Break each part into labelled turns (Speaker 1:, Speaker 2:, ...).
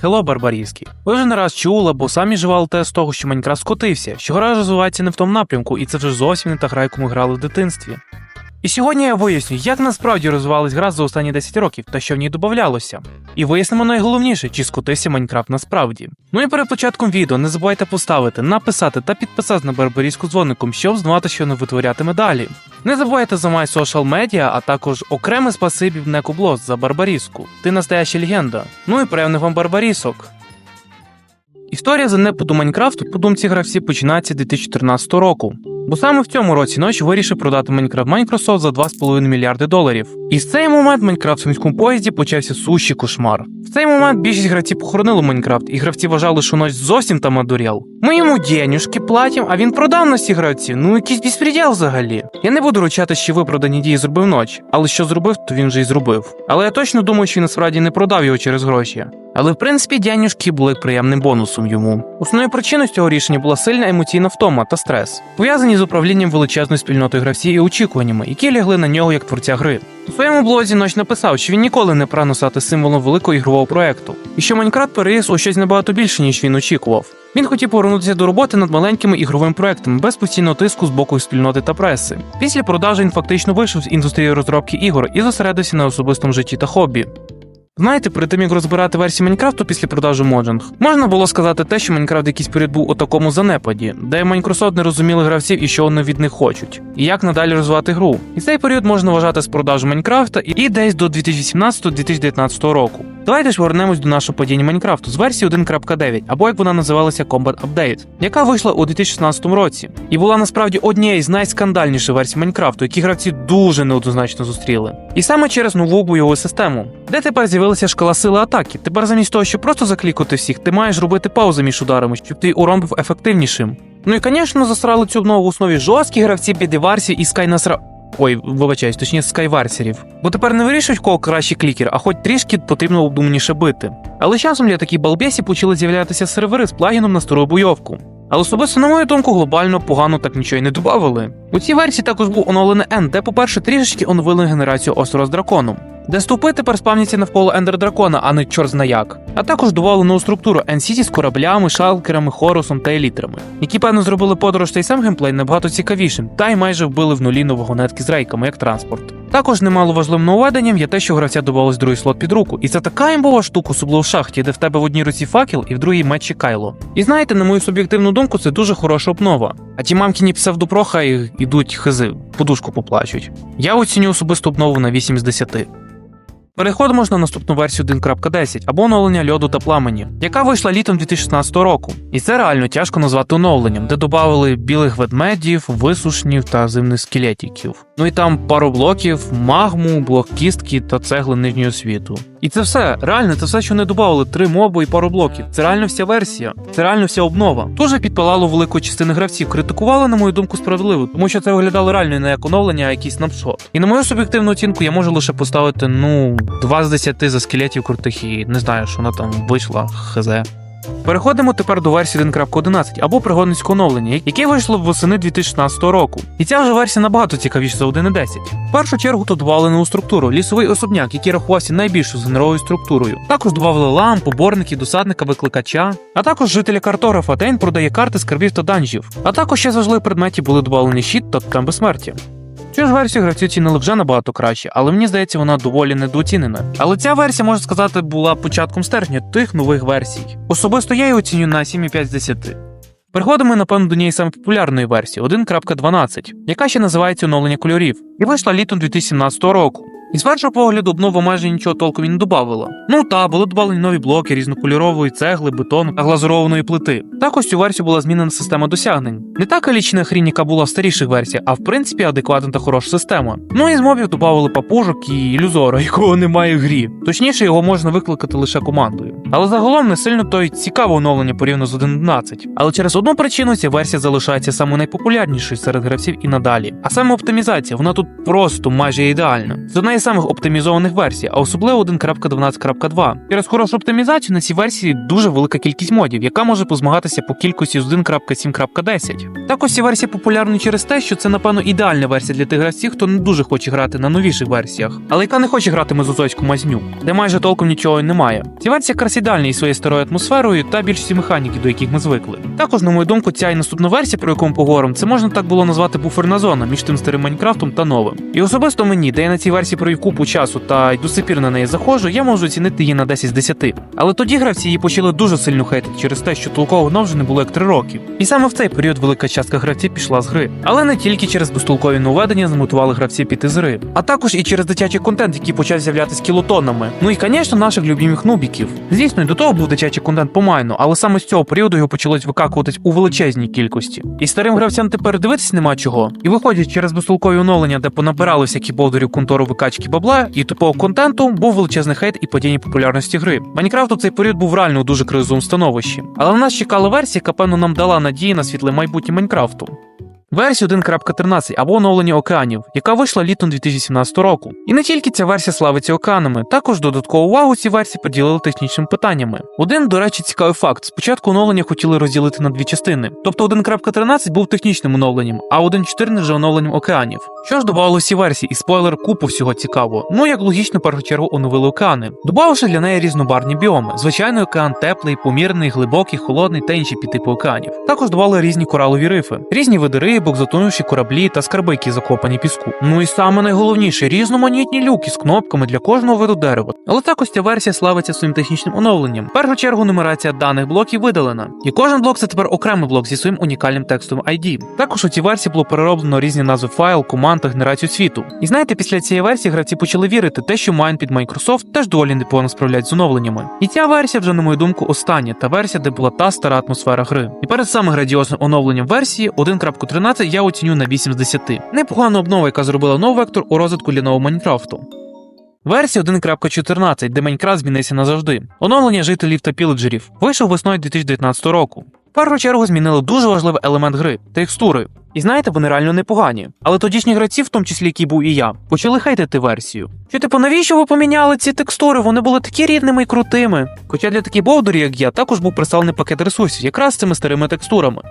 Speaker 1: Хело, Барбарівський. Ви вже не раз чули, або самі жували те з того, що Майнкрафт скотився, що гра розвивається не в тому напрямку, і це вже зовсім не та гра, яку ми грали в дитинстві. І сьогодні я виясню, як насправді розвивалась гра за останні 10 років та що в ній додавалося. І вияснимо найголовніше, чи скотився Майнкрафт насправді. Ну і перед початком відео не забувайте поставити, написати та підписати на Барбарівську дзвоником, щоб знати, що не витворятиме далі. Не забувайте за My Social Media, а також окреме спасибі в Некублос за Барбаріску. Ти настояща легенда. Ну і певних вам барбарісок. Історія занепаду Майнкрафту по думці гравців починається 2014 року. Бо саме в цьому році ночі вирішив продати Майнкрафт Microsoft за 2,5 мільярди доларів. І з цей момент Майнкрафт в міському поїзді почався сущий кошмар. В цей момент більшість гравців похоронили Майнкрафт, і гравці вважали, що ночь зовсім там одурял. Ми йому денюжки платимо, а він продав нас ці гравці. Ну якийсь безпреділ взагалі. Я не буду ручати, що виправдані дії зробив ночі, але що зробив, то він вже й зробив. Але я точно думаю, що він насправді не продав його через гроші. Але в принципі дянюшки були приємним бонусом йому. Основною причиною цього рішення була сильна емоційна втома та стрес, пов'язані з управлінням величезною спільнотою гравців і очікуваннями, які лягли на нього як творця гри. У своєму блозі Ноч написав, що він ніколи не прагнув стати символом великого ігрового проекту, і що Майнкрафт переріс у щось набагато більше, ніж він очікував. Він хотів повернутися до роботи над маленькими ігровими проектами без постійного тиску з боку спільноти та преси. Після продажу він фактично вийшов з індустрії розробки ігор і зосередився на особистому житті та хобі. Знаєте, перед тим як розбирати версію Майнкрафту після продажу моджинг, можна було сказати те, що Майнкрафт якийсь період був у такому занепаді, де Майнкрософт не розуміли гравців і що вони від них хочуть, і як надалі розвивати гру. І цей період можна вважати з продажу Майнкрафта і десь до 2017-2019 року. Давайте ж повернемось до нашого падіння Майнкрафту з версії 1.9, або як вона називалася Combat Update, яка вийшла у 2016 році, і була насправді однією з найскандальніших версій Майнкрафту, які гравці дуже неоднозначно зустріли. І саме через нову бойову систему, де тепер з'явилася шкала сили атаки. Тепер замість того, щоб просто заклікати всіх, ти маєш робити паузи між ударами, щоб твій урон був ефективнішим. Ну і, звісно, засрали цю нову в основі жорсткі гравці Бідіварсі і Скайнасра. Ой, вибачаюсь, точніше скайварсерів. Бо тепер не вирішують, кого кращий клікер, а хоч трішки потрібно обдуманіше бити. Але часом для таких балбесів почали з'являтися сервери з плагіном на стару бойовку. Але особисто, на мою думку, глобально погано так нічого й не додавали. У цій версії також був оновлений Енд, де, по-перше, трішечки оновили генерацію острова з драконом. Де ступи тепер спавняться навколо Ендер Дракона, а не чорт зна як. А також додавали нову структуру NCT з кораблями, шалкерами, хорусом та елітрами, які певно зробили подорож та й сам геймплей набагато цікавішим, та й майже вбили в нулі новогонетки з рейками як транспорт. Також немало важливим нововведенням є те, що гравця додавалось другий слот під руку, і це така імбова штука, особливо в шахті, де в тебе в одній руці факел і в другій меч і кайло. І знаєте, на мою суб'єктивну думку, це дуже хороша обнова. А ті мамкіні псевдопроха йдуть хизи, подушку поплачуть. Я оціню особисту обнову на 8 з 10. Переходимо ж на наступну версію 1.10 або оновлення льоду та пламені, яка вийшла літом 2016 року. І це реально тяжко назвати оновленням, де додали білих ведмедів, висушнів та зимних скелетиків. Ну і там пару блоків, магму, блок кістки та цегли нижнього світу. І це все, реально, це все, що не додали, три моби і пару блоків. Це реально вся версія, це реально вся обнова. Дуже підпалало велику частину гравців. Критикували, на мою думку, справедливо, тому що це виглядало реально не як оновлення, а якийсь напсот. І на мою суб'єктивну оцінку я можу лише поставити, ну, 2 з 10 за скелетів крутих і не знаю, що вона там вийшла, хз. Переходимо тепер до версії 1.11 або пригодницького оновлення, яке вийшло восени 2016 року. І ця вже версія набагато цікавіша за 1.10. В першу чергу тут додавали нову структуру, лісовий особняк, який рахувався найбільшою згенеровою структурою. Також додавали ламп, поборники, досадника, викликача, а також жителя картографа, він продає карти скарбів та данжів. А також ще з предметів були додавлені щит та там безсмертя. Цю ж версію гравці оцінили вже набагато краще, але мені здається, вона доволі недооцінена. Але ця версія, можна сказати, була початком стержня тих нових версій. Особисто я її оцінюю на 7,5 з 10. Переходимо, напевно, до неї саме популярної версії 1.12, яка ще називається оновлення кольорів, і вийшла літом 2017 року. І з першого погляду обнова майже нічого толком і не додавала. Ну та були додавлені нові блоки різнокольорової цегли, бетону та глазурованої плити. Також цю версію була змінена система досягнень. Не та калічна хрінь, яка була в старіших версіях, а в принципі адекватна та хороша система. Ну і з мобів додавали папужок і ілюзора, якого немає в грі. Точніше, його можна викликати лише командою. Але загалом не сильно то й цікаве оновлення порівняно з 1.11. Але через одну причину ця версія залишається самою найпопулярнішою серед гравців і надалі. А саме оптимізація, вона тут просто майже ідеальна. З однієї найсамих оптимізованих версій, а особливо 1.12.2. Через хорошу оптимізацію на цій версії дуже велика кількість модів, яка може позмагатися по кількості з 1.7.10. Також ця версія популярна через те, що це, напевно, ідеальна версія для тих гравців, хто не дуже хоче грати на новіших версіях, але яка не хоче грати мезозойську мазню, де майже толком нічого й немає. Ця версія якраз ідеальна із своєю старою атмосферою та більшості механіки, до яких ми звикли. Також, на мою думку, ця і наступна версія, про яку ми поговоримо, це можна так було назвати буферна зона між тим старим Майнкрафтом та новим. І особисто мені, де я на цій версії провів купу часу та й до сих пір на неї заходжу, я можу оцінити її на 10 з 10. Але тоді гравці її почали дуже сильно хейтити через те, що толкового нов вже не було як 3 роки. І саме в цей період велика частка гравців пішла з гри. Але не тільки через безтолкові нововведення змотивували гравці піти з гри, а також і через дитячий контент, який почав з'являтися кілотоннами. Ну і, звісно, наших любимих нубіків. Звісно, і до того був дитячий контент по майну, але саме з цього періоду його почалось викакуватись у величезній кількості. І старим гравцям тепер дивитись нема чого. І виходять через безтолкові оновлення, де понабирали всякі болдерів контору викачки бабла і типового контенту, був величезний хейт і падіння популярності гри. Майнкрафт у цей період був реально у дуже кризовому становищі. Але на нас чекала версія, яка певно нам дала надії на світле майбутнє Майнкрафту. Версія 1.13 або оновлення океанів, яка вийшла літом 2017 року. І не тільки ця версія славиться океанами, також додаткову увагу ці версії приділили технічним питаннями. Один, до речі, цікавий факт: спочатку оновлення хотіли розділити на дві частини. Тобто 1.13 був технічним оновленням, а 1.14 вже оновленням океанів. Що ж додавало всі версії, і спойлер купу всього цікавого. Ну як логічно, першу чергу оновили океани, додавши для неї різнобарні біоми. Звичайний океан теплий, помірний, глибокий, холодний та інші підтипи океанів. Також давали різні коралові рифи, різні види рибок, затонувші кораблі та скарби, які закопані піску. Ну і саме найголовніше різноманітні люки з кнопками для кожного виду дерева. Але також ця версія славиться своїм технічним оновленням. В першу чергу нумерація даних блоків видалена, і кожен блок це тепер окремий блок зі своїм унікальним текстовим ID. Також у цій версії було перероблено різні назви файл, команд та генерацію світу. І знаєте, після цієї версії гравці почали вірити, те, що Майн під Microsoft теж доволі непогано справляють з оновленнями. І ця версія вже, на мою думку, остання та версія, де була та стара атмосфера гри. І перед самим градіозним оновленням версії 1.13 я оціню на 8 з 10. Непогана обнова, яка зробила новий вектор у розвитку для нового Майнкрафту. Версія 1.14, де Майнкрафт змінився назавжди. Оновлення жителів та піледжерів вийшов весною 2019 року. В першу чергу змінили дуже важливий елемент гри текстури. І знаєте, вони реально непогані. Але тодішні гравці, в тому числі який був і я, почали хейтити версію. Що типу, навіщо ви поміняли ці текстури? Вони були такі рідними і крутими. Хоча для таких бовдурів, як я, також був представлений пакет ресурсів, якраз з цими старими текстурами.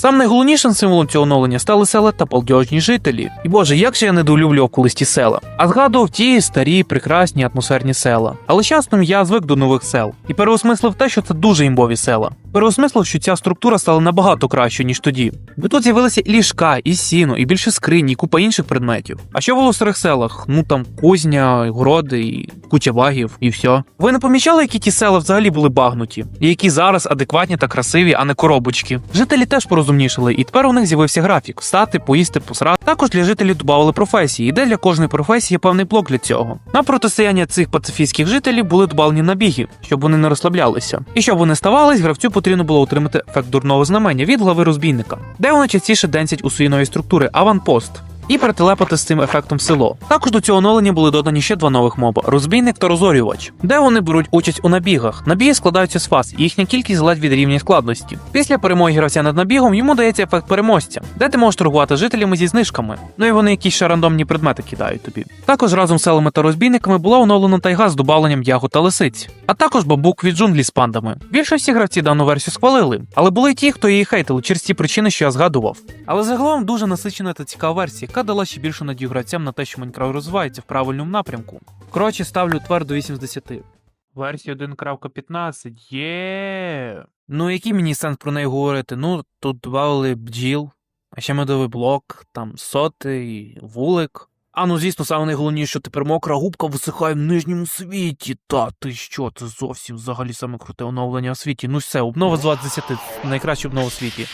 Speaker 1: Сам найголовнішим символом цього оновлення стали села та балдежні жителі. І боже, як же я недолюблював колись ті села. А згадував ті старі, прекрасні атмосферні села. Але часом я звик до нових сел і переосмислив те, що це дуже імбові села. Переосмислив, що ця структура стала набагато кращою, ніж тоді. Бо тут з'явилися і ліжка, і сіно, і більше скрині, і купа інших предметів. А що в старих селах? Ну там кузня, городи, і куча багів, і все. Ви не помічали, які ті села взагалі були багнуті, і які зараз адекватні та красиві, а не коробочки. Жителі теж порозумнішали, і тепер у них з'явився графік: встати, поїсти, посрати. Також для жителів додавали професії, і де для кожної професії певний блок для цього. На протистояння цих пацифістських жителів були додавлені набіги, щоб вони не розслаблялися. І щоб вони ставались, гравцю потрібно було отримати ефект дурного знамення від глави розбійника, де вони частіше денсять у свої нові структури аванпост. І перетелепати з цим ефектом село. Також до цього оновлення були додані ще два нових моба: розбійник та розорювач, де вони беруть участь у набігах. Набіги складаються з фаз, і їхня кількість залежить від рівня складності. Після перемоги гравця над набігом йому дається ефект переможця, де ти можеш торгувати жителями зі знижками. Ну і вони якісь ще рандомні предмети кидають тобі. Також разом з селами та розбійниками була оновлена тайга з добавленням ягод та лисиць, а також бабук від джунглі з пандами. Більшості гравці дану версію схвалили, але були ті, хто її хейтили через ті причини, що я згадував. Але загалом дуже насичена та цікава версія, яка дала ще більшу надію гравцям на те, що Майнкрафт розвивається в правильному напрямку. Коротше, ставлю твердо 8 з 10. Версія 1.15. Є. Ну, який мені сенс про неї говорити? Ну, тут додали бджіл, а ще медовий блок, там соти, вулик. А ну, звісно, саме найголовніше, що тепер мокра губка висихає в нижньому світі. Та ти що, це зовсім взагалі саме круте оновлення у світі. Ну все, обнова з 20 з 10, найкраща обнова у світі.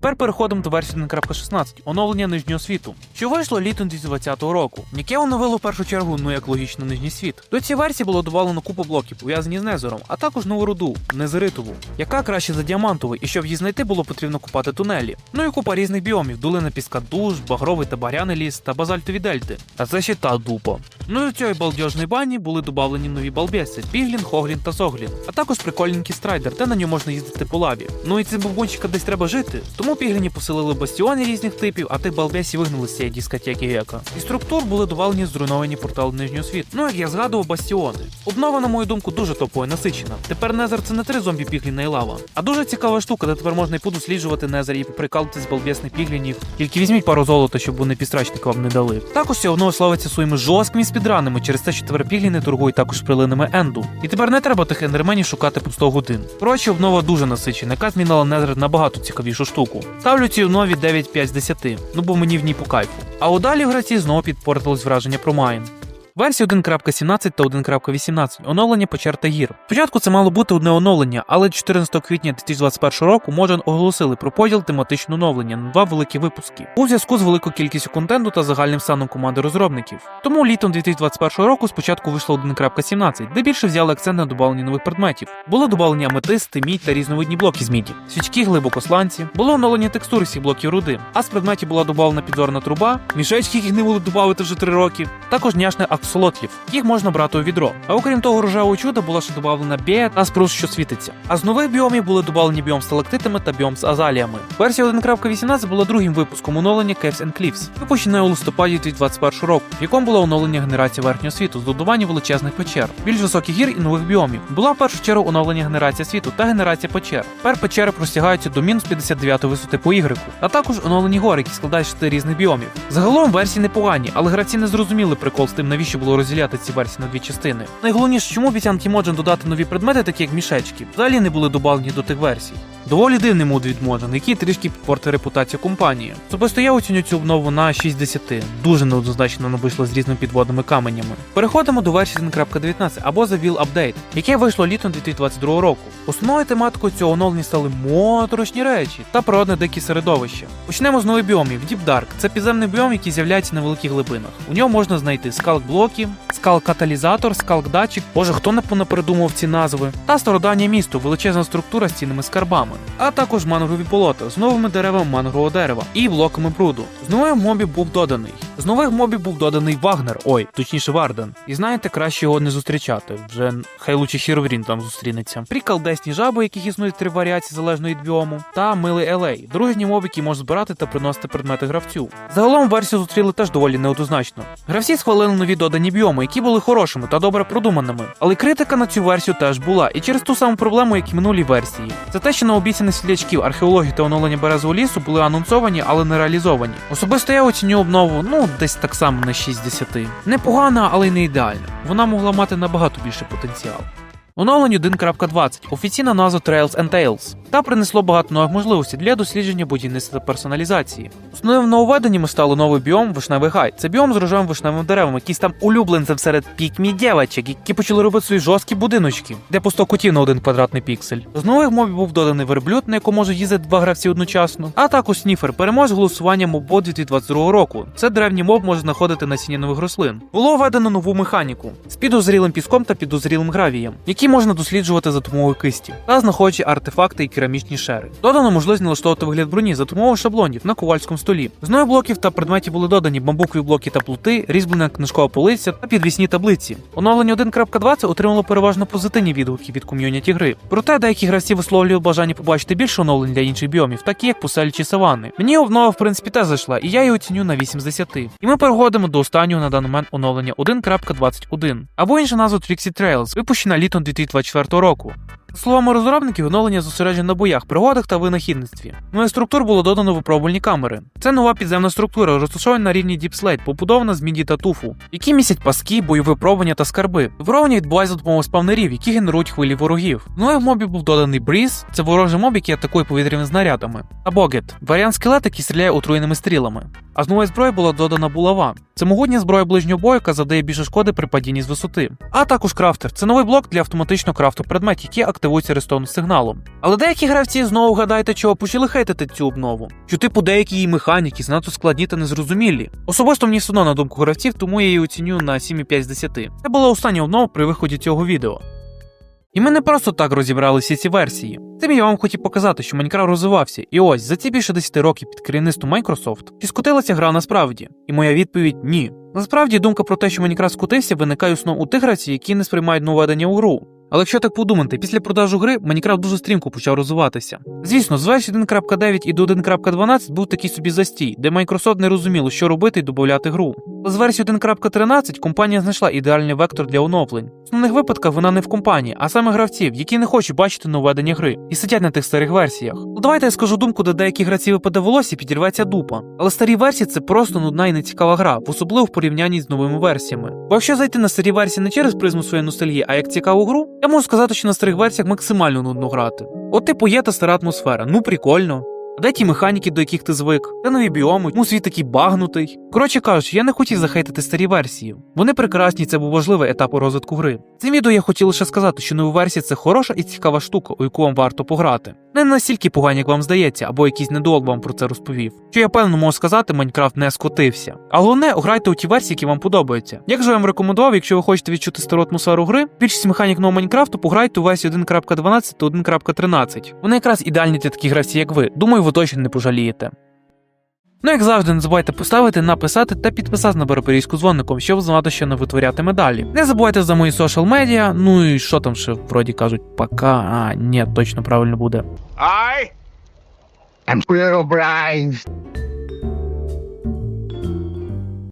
Speaker 1: Тепер переходимо до версії 1.16, оновлення нижнього світу, що вийшло літом 2020 року, яке оновило в першу чергу, ну як логічно, нижній світ. До цієї версії було додано купу блоків, пов'язані з Незером, а також нову руду, незеритову, яка краще за діамантовий, і щоб її знайти, було потрібно купати тунелі. Ну і купа різних біомів: долина піска душ, багровий та баряний ліс та базальтові дельти. А це ще та дупа. Ну і у цієї балдежної бані були додавлені нові балбеси: Піглін, Хоглін та Соглін, а також прикольненький страйдер, де на ньому можна їздити по лаві. Ну і цим бабунчика десь треба жити, тому Тому пігліні посилили бастіони різних типів, а тих балбесів вигнали з цієї дискотеки гека. І структур були довалені зруйновані портали нижнього світу. Ну як я згадував, бастіони. Обнова, на мою думку, дуже топово і насичена. Тепер Незер це не три зомбі пігліна і лава, а дуже цікава штука, де тепер можна і подосліджувати Незер і прикалувати з балбесних піглінів. Тільки візьміть пару золота, щоб вони підстрачника вам не дали. Також обнова славиться своїми жорсткими спідранами через те, що тепер пігліни торгують також прилинами енду. І тепер не треба тих ендерменів шукати по 100 годин. Коротше, обнова дуже насичена, яка змінила Незер набагато цікавішу штуку. Ставлю цій нові 9,5 з 10, ну бо мені в ній по кайфу. А у далі в граці знову підпортилось враження про Майн. Версії 1.17 та 1.18 оновлення почер та гір. Спочатку це мало бути одне оновлення, але 14 квітня 2021 року Mojang оголосили про поділ тематичного оновлення на два великі випуски у зв'язку з великою кількістю контенту та загальним станом команди розробників. Тому літом 2021 року спочатку вийшло 1.17, де більше взяли акцент на додавлення нових предметів. Було додавлення аметисти, мідь та різновидні блоки з міді, свічки глибокосланці, було оновлення текстур всіх блоків руди, а з предметів була додавлена підзорна труба, мішечки, яких не було додати вже 3 роки, також няшне аксолотлів. Їх можна брати у відро. А окрім того, рожевого чуда була ще додавлена біє та спрус, що світиться. А з нових біомів були додавлені біом з сталактитами та біом з азаліями. Версія 1.18 була другим випуском оновлення Caves and Cliffs, випущене у листопаді 2021 року, в якому було оновлення генерації верхнього світу з додавання величезних печер, більш високих гір і нових біомів. Була в першу чергу оновлення генерація світу та генерація печер. Тепер печери простягаються до мінус 59 висоти по ігрику, а також оновлені гори, які складають 4 різних біомів. Загалом версії непогані, але гравці не зрозуміли прикол з тим, навіщо було розділяти ці версії на дві частини. Найголовніше, чому обіцянки Моджен додати нові предмети, такі як мішечки, взагалі не були добавлені до тих версій. Доволі дивний мод від Моджен, який трішки підпортив репутацію компанії. Особисто я оціню цю обнову на 6 з 10. Дуже неоднозначно вона вийшла з різними підводними каменями. Переходимо до версії 1.19 або The Will Update, яке вийшло літом 2022 року. Основною тематикою цього оновлення стали моторошні речі та природне дикі середовище. Почнемо з нових біомів. Deep Dark – це підземний біом, який з'являється на великих глибинах. У ньому можна знайти скалк-блоки, скалк-каталізатор, скалк-датчик, боже, хто не понапередумав ці назви, та стародавнє місто, величезна структура з цінними скарбами, а також мангрові болота з новими деревами мангрового дерева і блоками бруду. З нових мобів був доданий. З нових мобів був доданий Вагнер, ой, точніше Варден. І знаєте, краще його не зустрічати. Вже хай лучше Хіроврін там зустрінеться. Прикалдесні жаби, яких існують три варіації залежно від біому, та милий Елей, дружні моби, які можуть збирати та приносити предмети гравцю. Загалом версію зустріли теж доволі неоднозначно. Гравці схвалили нові додані біоми, які були хорошими та добре продуманими. Але критика на цю версію теж була, і через ту саму проблему, як і минулі версії. Це те, що на обіцяних слідачків археології та оновлення березового лісу були анонсовані, але не реалізовані. Особисто я оціню обнову, ну десь так само на 6 з 10. Непогана, але й не ідеальна. Вона могла мати набагато більший потенціал. Оновлення 1.20 офіційна назва Trails and Tales та принесло багато нових можливостей для дослідження будівництва та персоналізації. Основним нововведеннями стало новий біом Вишневий Гай. Це біом з рожевим вишневим деревом, якийсь там улюбленцем серед пікмі дівчаток, які почали робити свої жорсткі будиночки, де по 100 котів на один квадратний піксель. З нових мобів був доданий верблюд, на якому можуть їздити два гравці одночасно, а також сніфер переможе голосування мобот 2022 року. Це древній моб може знаходити насіння нових рослин. Було введено нову механіку з підозрілим піском та підозрілим гравієм, які можна досліджувати за допомогою кисті та знаходячи артефакти і керамічні шери. Додано можливість налаштовувати вигляд броні за допомогою шаблонів на ковальському столі. З нових блоків та предметів були додані бамбукові блоки та плути, різьблена книжкова полиця та підвісні таблиці. Оновлення 1.20 отримало переважно позитивні відгуки від ком'юніті гри. Проте деякі гравці висловлюють бажання побачити більше оновлень для інших біомів, такі як пуселі чи саванни. Мені обнова в принципі теж зайшла, і я її оціню на 8 з 10. І ми переходимо до останнього на даний момент оновлення 1.21, або інша назва Trixie Trails, випущена літом 2024 року. Словами розробників, оновлення зосереджене на боях, пригодах та винахідництві. Нових структур було додано випробувальні камери. Це нова підземна структура, розташована на рівні Slate, побудована з міді та туфу, які містять паски, бойові випробування та скарби. Випробування відбувається за допомогою спавнерів, які генерують хвилі ворогів. Нових мобів був доданий Бріз, це ворожий моб, який атакує повітряними знарядами. Та Богет варіант скелет, який стріляє отруєними стрілами. А з нової зброї була додана булава. Це могутня зброя ближнього бою, яка завдає більше шкоди при падінні з висоти. А також крафтер це новий блок для автоматичного крафту предметів, які активуються рестовним сигналом. Але деякі гравці знову гадаєте, чого почали хейтити цю обнову. Що типу деякі її механіки занадто складні та незрозумілі. Особисто мені все одно на думку гравців, тому я її оціню на 7,5 з 10. Це була остання обнова при виході цього відео. І ми не просто так розібрали всі ці версії. Тим я вам хотів показати, що Майнкрафт розвивався, і ось за ці більше 10 років під керівництвом Microsoft чи скотилася гра насправді? І моя відповідь ні. Насправді думка про те, що Майнкрафт скотився, виникає основно у тих гравців, які не сприймають нововведення у гру. Але якщо так подумати, після продажу гри Майнкрафт дуже стрімко почав розвиватися. Звісно, з версії 1.9 і до 1.12 був такий собі застій, де Microsoft не розуміло, що робити і додати гру. З версії 1.13 компанія знайшла ідеальний вектор для оновлень. В основних випадках вона не в компанії, а саме гравців, які не хочуть бачити нововведення гри і сидять на тих старих версіях. Ну давайте я скажу думку, де деякі гравці випаде волосся і підірветься дупа. Але старі версії це просто нудна і нецікава гра, особливо в порівнянні з новими версіями. Бо якщо зайти на старі версії не через призму своєї ностальгії, а як цікаву гру, я можу сказати, що на старих версіях максимально нудно грати. От типу є та стара атмосфера, ну прикольно. А Де ті механіки, до яких ти звик? Де нові біоми? Чому світ такий багнутий? Коротше кажучи, я не хотів захейтити старі версії. Вони прекрасні, це був важливий етап у розвитку гри. Цим відео я хотів лише сказати, що нові версії це хороша і цікава штука, у яку вам варто пограти. Не настільки погані, як вам здається, або якийсь недолог вам про це розповів. Що я певно можу сказати, Майнкрафт не скотився. А головне, грайте у ті версії, які вам подобаються. Як же я вам рекомендував, якщо ви хочете відчути стару атмосферу гри, більшість механік нового Майнкрафту пограйте у версії 1.12 та 1.13. Вони якраз ідеальні для таких гравців, як ви. Думаю, ви точно не пожалієте. Ну, як завжди, не забувайте поставити, написати та підписати на бароперійську дзвоником, щоб знати, що не витворятиме далі. Не забувайте за мої соціал медіа, ну і що там ще вроді кажуть, пока. А, ні, точно правильно буде.
Speaker 2: I am Brian.